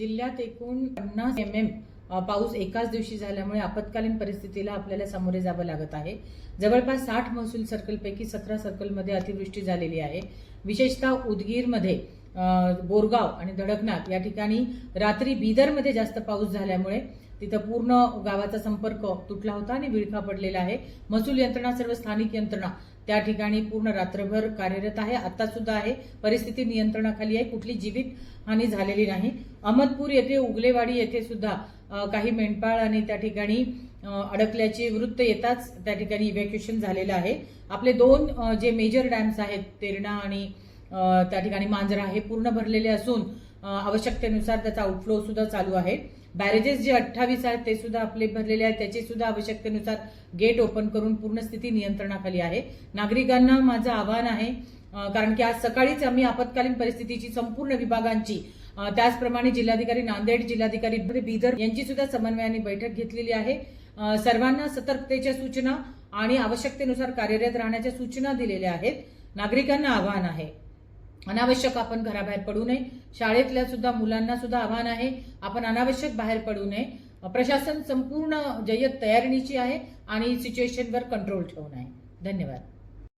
जिल्ह्यात एकूण पन्नास एम एम पाऊस एकाच दिवशी झाल्यामुळे आपत्कालीन परिस्थितीला आपल्याला सामोरे जावं लागत आहे. जवळपास साठ महसूल सर्कलपैकी सतरा सर्कलमध्ये अतिवृष्टी झालेली आहे. विशेषतः उदगीरमध्ये बोरगाव आणि धडकनाथ या ठिकाणी रात्री बिदरमध्ये जास्त पाऊस झाल्यामुळे तिथं पूर्ण गावाचा संपर्क तुटला होता आणि विळखा पडलेला आहे. महसूल यंत्रणा सर्व स्थानिक यंत्रणा त्या ठिकाणी पूर्ण रात्रभर कार्यरत आहे. आता सुद्धा आहे. परिस्थिती नियंत्रणाखाली आहे. कुठली जीवित हानी झालेली नाही. अहमदपूर येथे उगलेवाडी येथे सुद्धा काही मेंढपाळ आणि त्या ठिकाणी अडकल्याचे वृत्त येताच त्या ठिकाणी इव्हॅक्युएशन झालेलं आहे. आपले दोन जे मेजर डॅम्स आहेत तेरणा आणि त्या ठिकाणी मांजरा हे पूर्ण भरलेले असून आवश्यकतेनुसार त्याचा आउटफ्लो सुद्धा चालू आहे. बॅरेजेस जे अठ्ठावीस आहेत ते सुद्धा आपले भरलेले आहेत. त्याचे सुद्धा आवश्यकतेनुसार गेट ओपन करून पूर्ण स्थिती नियंत्रणाखाली आहे. नागरिकांना माझं आवाहन आहे कारण की आज सकाळीच आम्ही आपत्कालीन परिस्थितीची संपूर्ण विभागांची त्याचप्रमाणे जिल्हाधिकारी नांदेड जिल्हाधिकारी बीदर यांची सुद्धा समन्वयाने बैठक घेतलेली आहे. सर्वांना सतर्कतेच्या सूचना आणि आवश्यकतेनुसार कार्यरत राहण्याच्या सूचना दिलेल्या आहेत. नागरिकांना आवाहन आहे. अनावश्यक आपण घराबाहेर पडू नये. शाळेतल्या सुद्धा मुलांना सुद्धा आव्हान आहे. आपण अनावश्यक बाहेर पडू नये. प्रशासन संपूर्ण जय्यत तयारीची आहे आणि सिच्युएशनवर कंट्रोल ठेवून आहे. धन्यवाद.